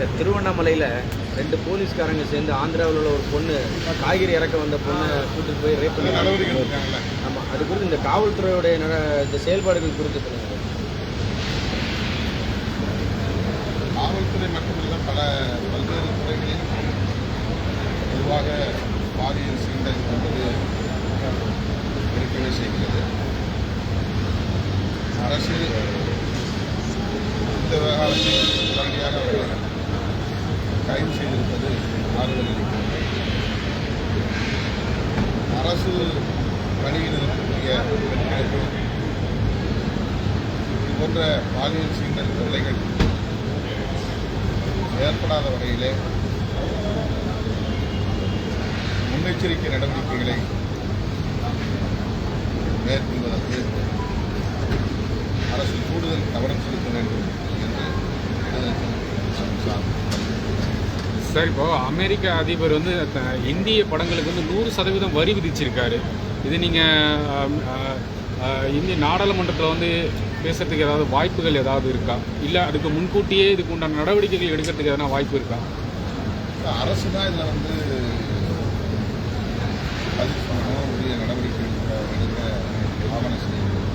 Sir திருவண்ணாமலையில் ரெண்டு போலீஸ்காரங்க சேர்ந்து ஆந்திராவில் உள்ள ஒரு பொண்ணு காய்கறி இறக்க வந்த பொண்ணை கூட்டிட்டு போய் ரேப் பண்ணி நடவடிக்கை ஆமாம் அது குறித்து இந்த காவல்துறையுடைய இந்த செயல்பாடுகள் குறித்து சொல்லுங்க. காவல்துறை மட்டுமல்ல பல பல்வேறு துறைகளில் பொதுவாக பாலியல் சீண்டல் என்பது இருக்கவே செய்கிறது. அரசு அரசு பணியில் இது போன்ற பாலியல் சீண்டல் தொல்லைகள் ஏற்படாத வகையிலே முன்னெச்சரிக்கை நடவடிக்கைகளை மேற்கொள்வதற்கு அரசு கூடுதல் கவனம் செலுத்த வேண்டும் என்று சார் சார் இப்போ அமெரிக்க அதிபர் வந்து இந்திய படங்களுக்கு வந்து நூறு சதவீதம் வரி விதிச்சிருக்காரு. இது நீங்கள் இந்திய நாடாளுமன்றத்தில் வந்து பேசுறதுக்கு ஏதாவது வாய்ப்புகள் ஏதாவது இருக்கா? இல்லை அதுக்கு முன்கூட்டியே இதுக்கு உண்டான நடவடிக்கைகள் எடுக்கிறதுக்கு எதனா வாய்ப்பு இருக்கா? அரசு தான் இதில் வந்து பதிவு பண்ணணும் உரிய நடவடிக்கை எடுக்க எடுக்க ஆவணம் செய்யணும்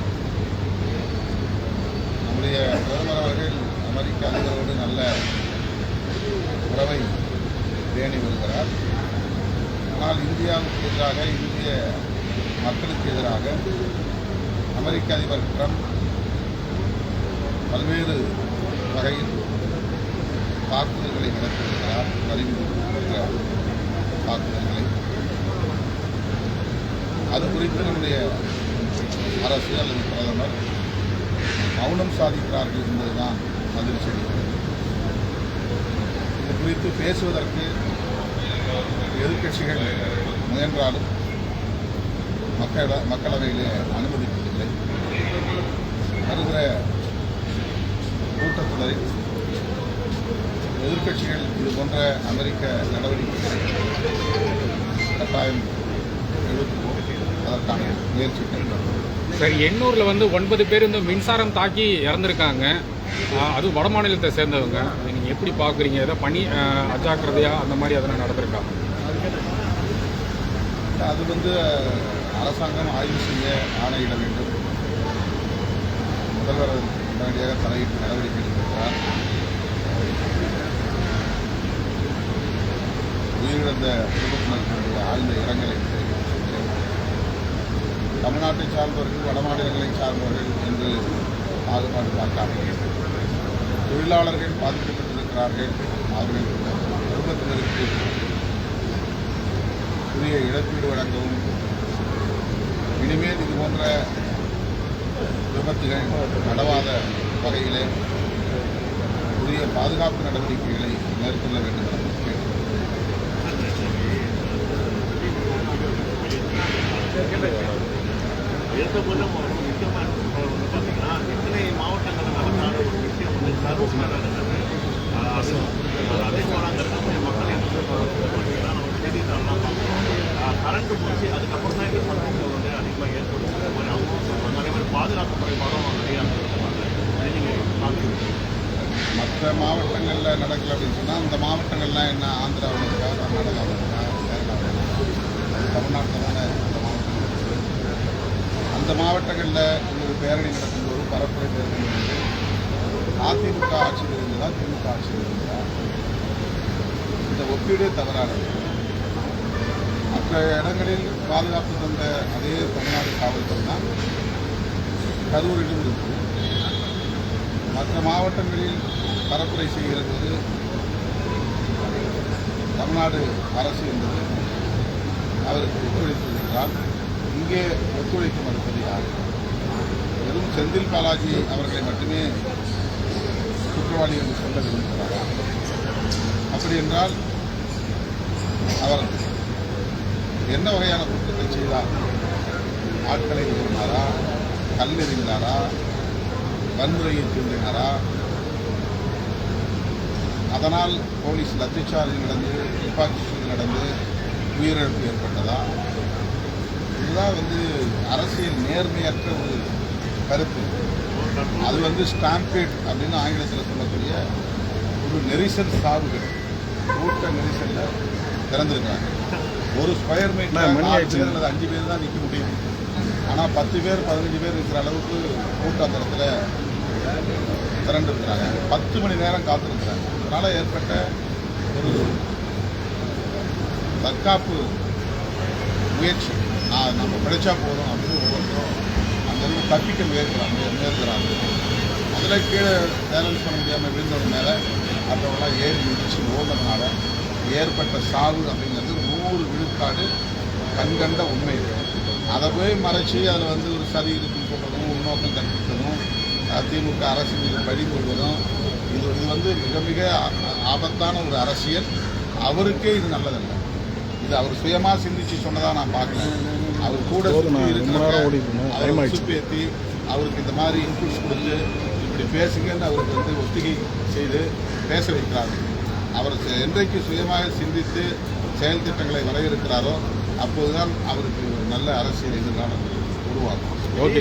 நம்முடைய பிரதமர் அவர்கள் அமெரிக்க அதிபரோடு நல்ல உறவை பேணி வருகிறார். ஆனால் இந்தியாவுக்கு எதிராக இந்திய மக்களுக்கு எதிராக அமெரிக்க அதிபர் ட்ரம்ப் பல்வேறு வகையில் தாக்குதல்களை நடத்தியிருக்கிறார் அறிவித்திருக்கிறார் தாக்குதல்களை. அது குறித்து நம்முடைய அரசு அல்லது பிரதமர் மௌனம் சாதிக்கிறார்கள் என்பதுதான் மகிழ்ச்சி அளிக்கிறது இது குறித்து பேசுவதற்கு எதிர்க்கட்சிகள் முயன்றாலும் மக்கள மக்களவையிலே அனுமதிப்பதில்லை. வருகிற கூட்டத்தொடரில் எதிர்க்கட்சிகள் இது போன்ற அமெரிக்க நடவடிக்கைகளை கட்டாயம் எடுத்துவோம் அதற்கான முயற்சிகள் சார் எண்ணூரில் வந்து ஒன்பது பேர் வந்து மின்சாரம் தாக்கி இறந்துருக்காங்க. அது அதுவும் வட மாநிலத்தை சேர்ந்தவங்க. நீங்கள் எப்படி பார்க்குறீங்க எதாவது பணி அஜாக்கிரதையாக அந்த மாதிரி அதெல்லாம் நடந்திருக்கா? அது வந்து அரசாங்கம் ஆய்வு செய்ய ஆணையிட வேண்டும். முதல்வர் உடனடியாக தலையிட்டு நடவடிக்கை எடுத்திருக்கிறார். உயிரிழந்த குடும்பத்தினருக்கு ஆழ்ந்த இரங்கலை தமிழ்நாட்டை சார்ந்தவர்கள் வட மாநிலங்களை சார்ந்தவர்கள் என்று பாகுபாடு பார்க்காமல் தொழிலாளர்கள் பாதிக்கப்பட்டிருக்கிறார்கள் அவர்கள் குடும்பத்தினருக்கு உரிய இழப்பீடு வழங்கவும் இனிமேல் இது போன்ற விபத்துகள் நடவாத வகையிலே உரிய பாதுகாப்பு நடவடிக்கைகளை மேற்கொள்ள வேண்டும் என்று கேட்டுக்கொள்கிறேன். எடுத்த போல ஒரு முக்கியமான ஒன்று பார்த்தீங்கன்னா இத்தனை மாவட்டங்களில் நடக்காத ஒரு விஷயம் வந்து கரூர் அதே போல் அங்கே இருக்கக்கூடிய மக்கள் என்ன பார்த்தீங்கன்னா நம்ம செய்தித்தாள்லாம் பார்க்குறோம் கரண்ட் போச்சு அதுக்கப்புறம் தான் இந்த சம்பவங்கள் வந்து அதிகமாக ஏற்படுது இந்த மாதிரி அவங்க சொல்கிறாங்க அதே மாதிரி பாதுகாப்பு குறைபாடும் நிறையா சொல்கிறாங்க அதை நீங்கள் மற்ற மாவட்டங்களில் நடக்கல அப்படின்னு சொன்னால் அந்த மாவட்டங்கள்லாம் என்ன ஆந்திராவில் இருக்கா கர்நாடகாவில் இருக்கா கேரளாவில் இருக்கா தமிழ்நாட்டில் தானே அந்த மாவட்டங்கள். அந்த மாவட்டங்களில் ஒரு பேரணி நடக்கும்போது பரப்புரை பேரணி வந்து அதிமுக ஆட்சியில் இருந்ததா திமுக ஆட்சியில் இருந்ததா இந்த ஒப்பீடே தவறானது. மற்ற இடங்களில் பாதுகாப்பு தந்த அதே தமிழ்நாடு காவல்துறை தான் கரூரிலும் இருக்குது மற்ற மாவட்டங்களில் பரப்புரை செய்கிறது தமிழ்நாடு அரசு என்பது. அவருக்கு ஒத்துழைப்பு என்றால் இங்கே ஒத்துழைக்க மறுப்பது யார்? வெறும் செந்தில் பாலாஜி அவர்களை மட்டுமே குற்றவாளி என்று சொல்ல விரும்புகிறாரா? அப்படி என்றால் அவர் என்ன வகையான குற்றத்தை செய்தார்? ஆட்களை விரும்பினாரா? கல்லெறிந்தாரா வன்முறையை தூண்டினாரா? அதனால் போலீஸ் லத்திச்சார்ஜ் நடந்து துப்பாக்கி நடந்து உயிரிழப்பு ஏற்பட்டதா? இதுதான் வந்து அரசியல் நேர்மையற்ற ஒரு கருத்து. அது வந்து ஸ்டாம்பேட் அப்படின்னு ஆங்கிலத்தில் சொல்லக்கூடிய ஒரு நெரிசல் சாவுகள். கூட்ட நெரிசலில் திறந்திருக்கிறாங்க. ஒரு ஸ்கொயர் மீட்டர் அல்லது அஞ்சு பேர் தான் நிற்க முடியும். ஆனால் பத்து பேர் பதினஞ்சு பேர் இருக்கிற அளவுக்கு கூட்டாந்தரத்தில் திரண்டு இருக்கிறாங்க பத்து மணி நேரம் காத்திருக்கிறாங்க. அதனால் ஏற்பட்ட ஒரு தற்காப்பு முயற்சி. நான் நம்ம பிழைச்சா போதும் வந்து தப்பிக்க முயற்கிறாங்க முயற்கிறாங்க அதில் கீழே பேலன்ஸ் பண்ண முடியாமல் விழுந்ததுனால மேலே மற்றவங்களாம் ஏறி முடிச்சு ஓடுறதுனால ஏற்பட்ட சாவு அப்படிங்கிறது நூறு விழுக்காடு கண்கண்ட உண்மை அதை போய் மறைச்சி அதில் வந்து ஒரு சரி இருக்குன்னு சொல்கிறதும் உள்நோக்கம் கற்பிப்பதும் திமுக அரசு மீது பழி கொள்வதும் இது இது வந்து மிக மிக ஆபத்தான ஒரு அரசியல். அவருக்கே இது நல்லதில்லை. இது அவர் சுயமாக சிந்தித்து சொன்னதாக நான் பார்க்கல. அவர் கூட சுற்றி இருக்கிறவங்க அவரை உசுப்பேத்தி அவருக்கு இந்த மாதிரி இன்புட்ஸ் கொடுத்து இப்படி பேசுங்கன்னு அவருக்கு வந்து ஒத்திகை செய்து பேச வைக்கிறார்கள் அவர் செ- என்றைக்கு சுயமாக சிந்தித்து செயல் திட்டங்களை வரையறுக்கிறாரோ அப்போதுதான் அவருக்கு ஒரு நல்ல அரசியல் எதிர்காலம் உருவாகும். ஓகே.